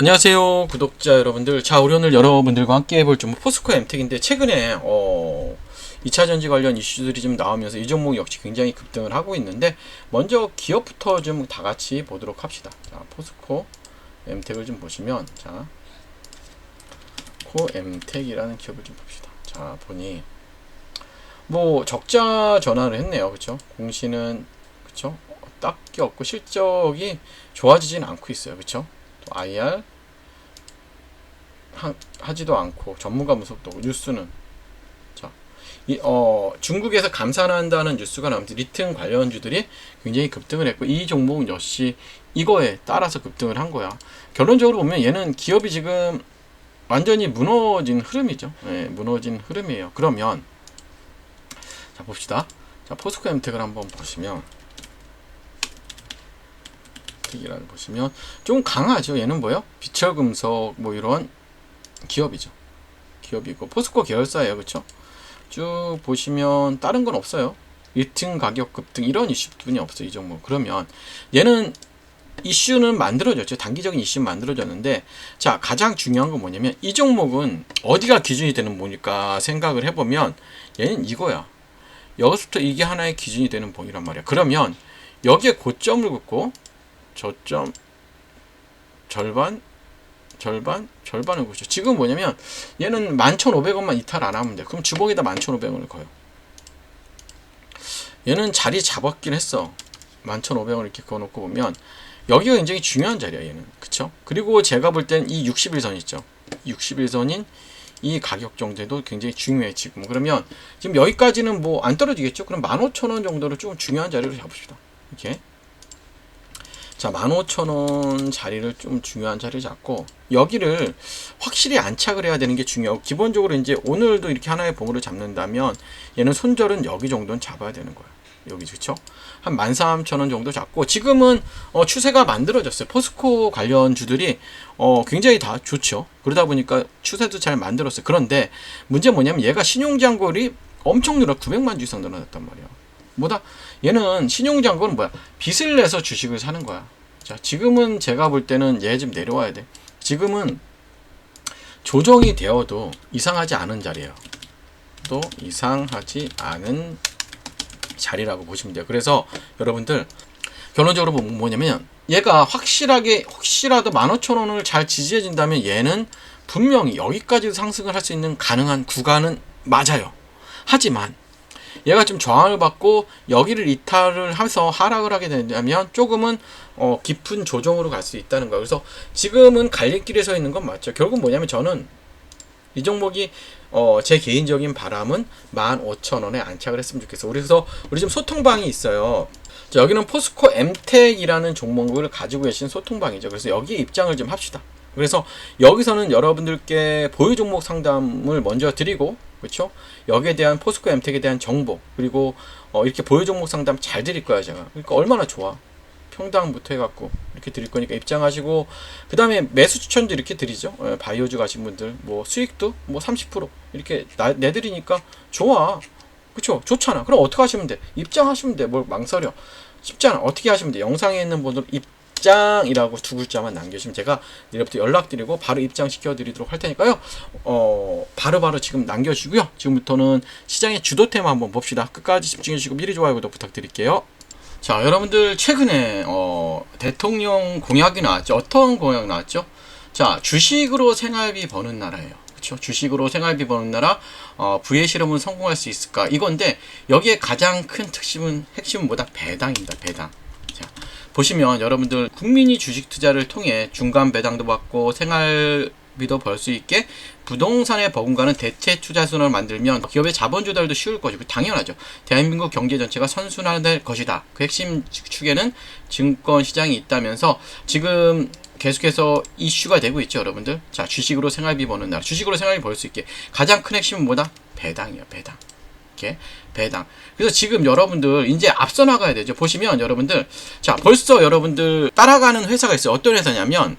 안녕하세요 구독자 여러분들. 자 우리 오늘 여러분들과 함께 해볼 좀 포스코 엠텍인데 최근에 어 2차 전지 관련 이슈들이 좀 나오면서 이 종목 역시 굉장히 급등을 하고 있는데 먼저 기업부터 좀 다 같이 보도록 합시다. 자 포스코 엠텍을 좀 보시면 자 코엠텍이라는 기업을 좀 봅시다. 자 보니 뭐 적자 전환을 했네요. 그쵸? 공시는 그쵸? 딱히 없고 실적이 좋아지진 않고 있어요. 그쵸 또 IR 하, 하지도 않고 전문가 분석도 뉴스는 자, 이, 어, 중국에서 감산한다는 뉴스가 나오면서 리튬 관련주들이 굉장히 급등을 했고 이 종목은 역시 이거에 따라서 급등을 한 거야. 결론적으로 보면 얘는 기업이 지금 완전히 무너진 흐름이죠. 예, 무너진 흐름이에요. 그러면 자 봅시다. 자 포스코 엠텍을 한번 보시면 텍이라는 보시면 좀 강하죠. 얘는 뭐요? 비철금속 뭐 이런 기업이죠. 기업이고 포스코 계열사예요. 그렇죠? 쭉 보시면 다른 건 없어요. 1등 가격 급등 이런 이슈뿐이 없어요. 이 종목. 그러면 얘는 이슈는 만들어졌죠. 단기적인 이슈는 만들어졌는데 자 가장 중요한 건 뭐냐면 이 종목은 어디가 기준이 되는 뭐니까 생각을 해보면 얘는 이거야. 여기서부터 이게 하나의 기준이 되는 봉이란 말이야. 그러면 여기에 고점을 긋고 저점 절반 절반 절반을 보죠. 지금 뭐냐면 얘는 11,500원만 이탈 안 하면 돼. 그럼 주봉에다 11,500원을 거요. 얘는 자리 잡았긴 했어. 11,500원 이렇게 그어놓고 보면 여기가 굉장히 중요한 자리야 얘는 그쵸? 그리고 제가 볼 땐 이 60일선 있죠 60일선인 이 가격 정도도 굉장히 중요해 지금 그러면 지금 여기까지는 뭐 안 떨어지겠죠? 그럼 15,000원 정도를 좀 중요한 자리로 잡읍시다 이렇게 자 15,000원 자리를 좀 중요한 자리를 잡고 여기를 확실히 안착을 해야 되는 게 중요하고 기본적으로 이제 오늘도 이렇게 하나의 봉으로 잡는다면 얘는 손절은 여기 정도는 잡아야 되는 거예요 여기 그쵸? 한 13,000원 정도 잡고 지금은 어, 추세가 만들어졌어요. 포스코 관련 주들이 어, 굉장히 다 좋죠. 그러다 보니까 추세도 잘 만들었어요. 그런데 문제 뭐냐면 얘가 신용잔고율이 엄청 늘어 900만 주 이상 늘어났단 말이야. 뭐다? 얘는 신용잔고는 뭐야? 빚을 내서 주식을 사는 거야. 자, 지금은 제가 볼 때는 얘 좀 내려와야 돼. 지금은 조정이 되어도 이상하지 않은 자리예요. 또 이상하지 않은 자리라고 보시면 돼요. 그래서 여러분들 결론적으로 보면 뭐냐면 얘가 확실하게 혹시라도 15,000원을 잘 지지해 준다면 얘는 분명히 여기까지 상승을 할 수 있는 가능한 구간은 맞아요. 하지만 얘가 좀 저항을 받고 여기를 이탈을 해서 하락을 하게 된다면 조금은 어 깊은 조정으로 갈 수 있다는 거예요. 그래서 지금은 갈림길에 서 있는 건 맞죠. 결국 뭐냐면 저는 이 종목이 어, 제 개인적인 바람은 15,000원에 안착을 했으면 좋겠어. 그래서 우리 지금 소통방이 있어요. 자, 여기는 포스코 엠텍이라는 종목을 가지고 계신 소통방이죠. 그래서 여기 입장을 좀 합시다. 그래서 여기서는 여러분들께 보유 종목 상담을 먼저 드리고 그렇죠? 여기에 대한 포스코 엠텍에 대한 정보 그리고 어, 이렇게 보유 종목 상담 잘 드릴 거야 제가. 그러니까 얼마나 좋아. 평당부터 해갖고 이렇게 드릴 거니까 입장하시고 그 다음에 매수 추천도 이렇게 드리죠. 예, 바이오주 가신 분들. 뭐 수익도 뭐 30% 이렇게 나, 내드리니까 좋아. 그쵸 좋잖아. 그럼 어떻게 하시면 돼? 입장하시면 돼. 뭘 망설여. 쉽잖아. 어떻게 하시면 돼? 영상에 있는 분들 입 장이라고 두 글자만 남겨주시면 제가 내일부터 연락드리고 바로 입장시켜 드리도록 할 테니까요 어 바로바로 바로 지금 남겨주시고요 지금부터는 시장의 주도 테마 한번 봅시다 끝까지 집중해 주시고 미리 좋아요 구독 부탁드릴게요 자, 여러분들 최근에 어, 대통령 공약이 나왔죠. 어떤 공약 나왔죠? 자, 주식으로 생활비 버는 나라예요. 그렇죠? 주식으로 생활비 버는 나라, 어, 부의 실험은 성공할 수 있을까? 이건데 여기에 가장 큰 특심은 핵심은 뭐다? 배당입니다. 배당. 자, 보시면 여러분들 국민이 주식 투자를 통해 중간 배당도 받고 생활 비도 벌 수 있게 부동산에 버금가는 대체 투자 수단을 만들면 기업의 자본 조달도 쉬울 것이고 당연하죠. 대한민국 경제 전체가 선순환될 것이다. 그 핵심 축에는 증권 시장이 있다면서 지금 계속해서 이슈가 되고 있죠, 여러분들. 자, 주식으로 생활비 버는 나라. 주식으로 생활비 벌 수 있게 가장 큰 핵심은 뭐다? 배당이요, 배당. 이렇게 배당. 그래서 지금 여러분들 이제 앞서 나가야 되죠. 보시면 여러분들 자, 벌써 여러분들 따라가는 회사가 있어요. 어떤 회사냐면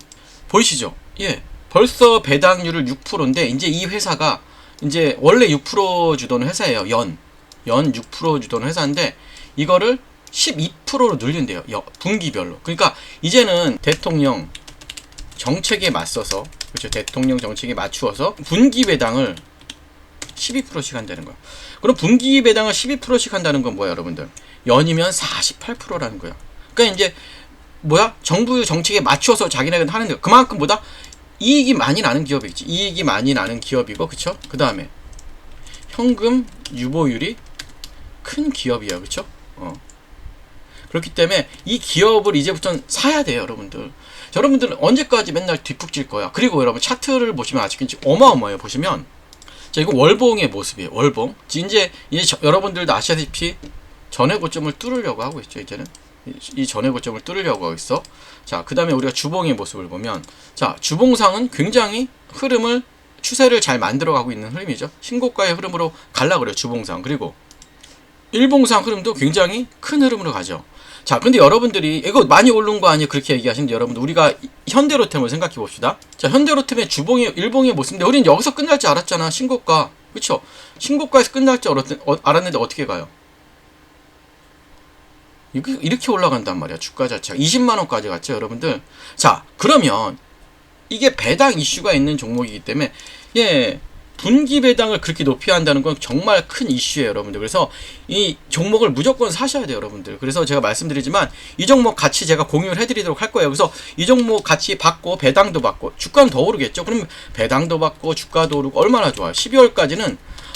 보이시죠? 예. 벌써 배당률을 6%인데 이제 이 회사가 이제 원래 6% 주던 회사예요. 연. 연 6% 주던 회사인데 이거를 12%로 늘린대요. 분기별로. 그러니까 이제는 대통령 정책에 맞서서 그렇죠 대통령 정책에 맞추어서 분기 배당을 12%씩 한다는 거야. 그럼 분기 배당을 12%씩 한다는 건 뭐야, 여러분들? 연이면 48%라는 거야. 그러니까 이제 뭐야? 정부 정책에 맞춰서 자기네가 하는 거. 그만큼 보다 이익이 많이 나는 기업이겠지. 이익이 많이 나는 기업이고, 그쵸? 그 다음에 현금 유보율이 큰 기업이야, 그쵸? 어. 그렇기 때문에 이 기업을 이제부터는 사야 돼요, 여러분들. 자, 여러분들은 언제까지 맨날 뒷북질 거야? 그리고 여러분 차트를 보시면 아직 어마어마해요. 보시면 자, 이거 월봉의 모습이에요. 월봉. 이제 이제 저, 여러분들도 아시다시피 전의 고점을 뚫으려고 하고 있죠. 이제는 이, 이 전의 고점을 뚫으려고 하고 있어. 자, 그 다음에 우리가 주봉의 모습을 보면 자, 주봉상은 굉장히 흐름을 추세를 잘 만들어 가고 있는 흐름이죠. 신고가의 흐름으로 갈라 그래요. 주봉상. 그리고 일봉상 흐름도 굉장히 큰 흐름으로 가죠. 자, 근데 여러분들이 이거 많이 오른 거 아니에요? 그렇게 얘기하시는데 여러분들 우리가 현대로템을 생각해 봅시다. 자, 현대로템의 주봉의 일봉의 모습인데 우리는 여기서 끝날 줄 알았잖아. 신고가. 그렇죠? 신고가에서 끝날 줄 알았, 어, 알았는데 어떻게 가요? 이렇게 올라간단 말이야. 주가 자체가 20만 원까지 갔죠, 여러분들. 자, 그러면 이게 배당 이슈가 있는 종목이기 때문에 예, 분기 배당을 그렇게 높이 한다는 건 정말 큰 이슈예요, 여러분들. 그래서 이 종목을 무조건 사셔야 돼요, 여러분들. 그래서 제가 말씀드리지만 이 종목 같이 제가 공유를 해드리도록 할 거예요. 그래서 이 종목 같이 받고 배당도 받고 주가는 더 오르겠죠. 그럼 배당도 받고 주가도 오르고 얼마나 좋아요. 12월까지는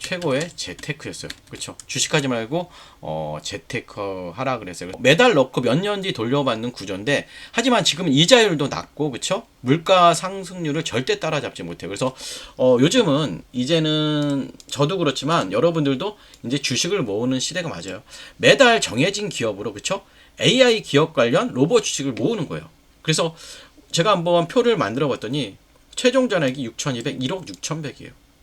최고의 재테크였어요. 그쵸? 주식하지 말고, 어, 재테크 하라 그랬어요. 매달 넣고 몇 년 뒤 돌려받는 구조인데, 하지만 지금은 이자율도 낮고, 그쵸? 물가 상승률을 절대 따라잡지 못해요. 그래서, 어, 요즘은 이제는 저도 그렇지만 여러분들도 이제 주식을 모으는 시대가 맞아요. 매달 정해진 기업으로, 그쵸? AI 기업 관련 로봇 주식을 모으는 거예요. 그래서 제가 한번 표를 만들어 봤더니 최종 잔액이 6,200, 1억 6,100이에요.